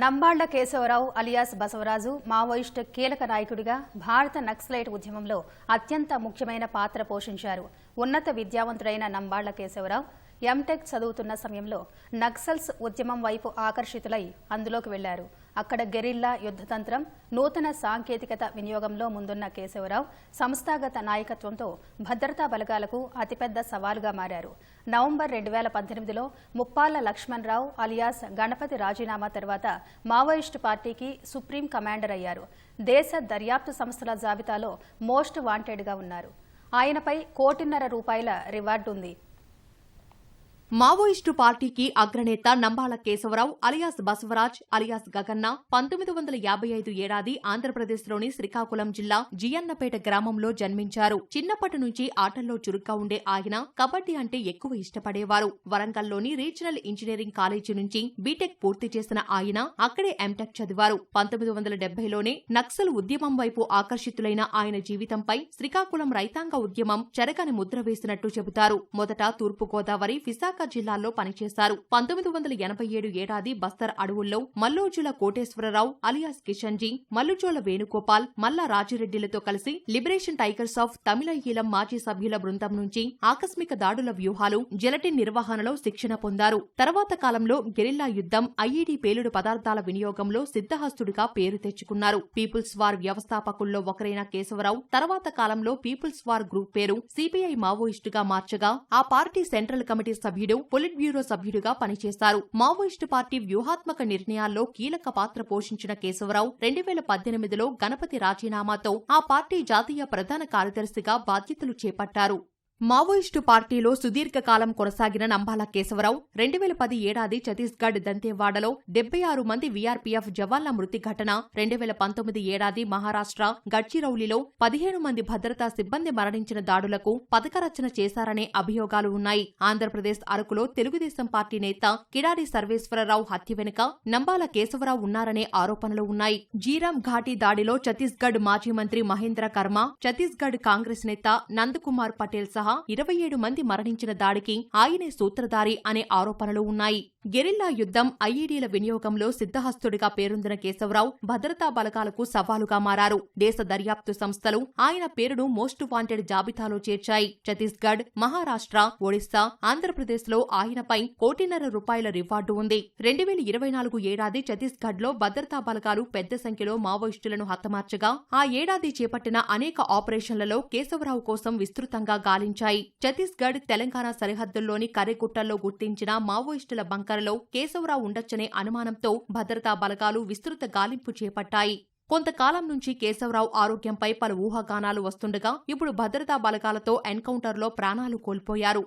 నంబాళ్ళ Keshava Rao alias Basavaraju Maoist కీలక నాయకుడిగా భారత నక్సలైట్ ఉద్యమంలో అత్యంత ముఖ్యమైన పాత్ర పోషించారు. ఉన్నత విద్యావంతుడైన నంబాళ్ళ కేశవరావు ఎంటెక్ చదువుతున్న సమయంలో నక్సల్స్ ఉద్యమం వైపు ఆకర్షితులై అందులోకి వెళ్ళారు. అక్కడ గెరిల్లా యుద్ధతంత్రం నూతన సాంకేతికత వినియోగంలో ముందున్న కేశవరావు సంస్థాగత నాయకత్వంతో భద్రతా బలగాలకు అతిపెద్ద సవాలుగా మారారు. నవంబర్ రెండు వేల పద్దెనిమిదిలో ముప్పాళ్ళ లక్ష్మణరావు అలియాస్ గణపతి రాజీనామా తర్వాత మావోయిస్టు పార్టీకి సుప్రీం కమాండర్ అయ్యారు. దేశ దర్యాప్తు సంస్థల జాబితాలో మోస్ట్ వాంటెడ్గా ఉన్నారు. ఆయనపై కోటిన్నర రూపాయల రివార్డు ఉంది మావోయిస్టు పార్టీకి అగ్రనేత నంబాల కేశవరావు అలియాస్ బసవరాజ్ అలియాస్ గగన్న పంతొమ్మిది వందల యాభై ఐదు ఏడాది ఆంధ్రప్రదేశ్లోని శ్రీకాకుళం జిల్లా జియన్నపేట గ్రామంలో జన్మించారు. చిన్నప్పటి నుంచి ఆటల్లో చురుగ్గా ఉండే ఆయన కబడ్డీ అంటే ఎక్కువ ఇష్టపడేవారు. వరంగల్లోని రీజనల్ ఇంజనీరింగ్ కాలేజీ నుంచి బీటెక్ పూర్తి చేసిన ఆయన అక్కడే ఎంటెక్ చదివారు. పంతొమ్మిది వందల డెబ్బైలోనే నక్సల్ ఉద్యమం వైపు ఆకర్షితులైన ఆయన జీవితంపై శ్రీకాకుళం రైతాంగ ఉద్యమం చెరగని ముద్ర వేసినట్టు చెబుతారు. మొదట తూర్పుగోదావరి విశాఖ జిల్లాల్లో పనిచేశారు. పంతొమ్మిది వందల ఎనభై ఏడు ఏడాది బస్తర్ అడవుల్లో మల్లోజుల కోటేశ్వరరావు అలియాస్ కిషన్జీ మల్లుజోల వేణుగోపాల్ మల్లా రాజిరెడ్డిలతో కలిసి లిబరేషన్ టైగర్స్ ఆఫ్ తమిళ మాజీ సభ్యుల బృందం నుంచి ఆకస్మిక దాడుల వ్యూహాలు జెలటిన్ నిర్వహణలో శిక్షణ పొందారు. తర్వాత కాలంలో గెరిల్లా యుద్ధం ఐఈడీ పేలుడు పదార్థాల వినియోగంలో సిద్ధహస్తుడిగా పేరు తెచ్చుకున్నారు. పీపుల్స్ వార్ వ్యవస్థాపకుల్లో ఒకరైన కేశవరావు తర్వాత కాలంలో పీపుల్స్ వార్ గ్రూప్ పేరు సిపిఐ మావోయిస్టుగా మార్చగా ఆ పార్టీ సెంట్రల్ కమిటీ సభ్యుడు పొలిట్ బ్యూరో సభ్యుడిగా పనిచేశారు. మావోయిస్టు పార్టీ వ్యూహాత్మక నిర్ణయాల్లో కీలక పాత్ర పోషించిన కేశవరావు రెండు వేల పద్దెనిమిదిలో గణపతి రాజీనామాతో ఆ పార్టీ జాతీయ ప్రధాన కార్యదర్శిగా బాధ్యతలు చేపట్టారు. మావోయిస్టు పార్టీలో సుదీర్ఘకాలం కొనసాగిన నంబాల కేశవరావు రెండు వేల పది ఏడాది ఛత్తీస్గఢ్ దంతేవాడలో డెబ్బై ఆరు మంది వీఆర్పీఎఫ్ జవాన్ల మృతి ఘటన రెండు వేల పంతొమ్మిది ఏడాది మహారాష్ట్ర గడ్చిరౌలిలో పదిహేను మంది భద్రతా సిబ్బంది మరణించిన దాడులకు పథకరచన చేశారనే అభియోగాలు ఉన్నాయి. ఆంధ్రప్రదేశ్ అరకులో తెలుగుదేశం పార్టీ నేత కిడారి సర్వేశ్వరరావు హత్య వెనుక నంబాల కేశవరావు ఉన్నారనే ఆరోపణలు ఉన్నాయి. జీరామ్ ఘాటీ దాడిలో ఛత్తీస్గఢ్ మాజీ మంత్రి మహేంద్ర కర్మ ఛత్తీస్గఢ్ కాంగ్రెస్ నేత నందకుమార్ పటేల్ సహా ఇరవై ఏడు మంది మరణించిన దాడికి ఆయనే సూత్రధారి అనే ఆరోపణలు ఉన్నాయి. గెరిల్లా యుద్ధం ఐఈడీల వినియోగంలో సిద్ధహస్తుడిగా పేరొందిన కేశవరావు భద్రతా బలగాలకు సవాలుగా మారారు. దేశ దర్యాప్తు సంస్థలు ఆయన పేరును మోస్ట్ వాంటెడ్ జాబితాలో చేర్చాయి. ఛత్తీస్గఢ్ మహారాష్ట్ర ఒడిశా ఆంధ్రప్రదేశ్లో ఆయనపై కోటిన్నర రూపాయల రివార్డు ఉంది. రెండు వేల ఇరవై నాలుగు ఏడాది ఛత్తీస్గఢ్లో భద్రతా బలగాలు పెద్ద సంఖ్యలో మావోయిస్టులను హతమార్చగా ఆ ఏడాది చేపట్టిన అనేక ఆపరేషన్లలో కేశవరావు కోసం విస్తృతంగా గాలించారు. గాలించాయి ఛత్తీస్గఢ్ తెలంగాణ సరిహద్దుల్లోని కర్రెగుట్టల్లో గుర్తించిన మావోయిస్టుల బంకరలో కేశవరావు ఉండొచ్చనే అనుమానంతో భద్రతా బలగాలు విస్తృత గాలింపు చేపట్టాయి. కొంతకాలం నుంచి కేశవరావు ఆరోగ్యంపై పలు ఊహాగానాలు వస్తుండగా ఇప్పుడు భద్రతా బలగాలతో ఎన్కౌంటర్లో ప్రాణాలు కోల్పోయారు.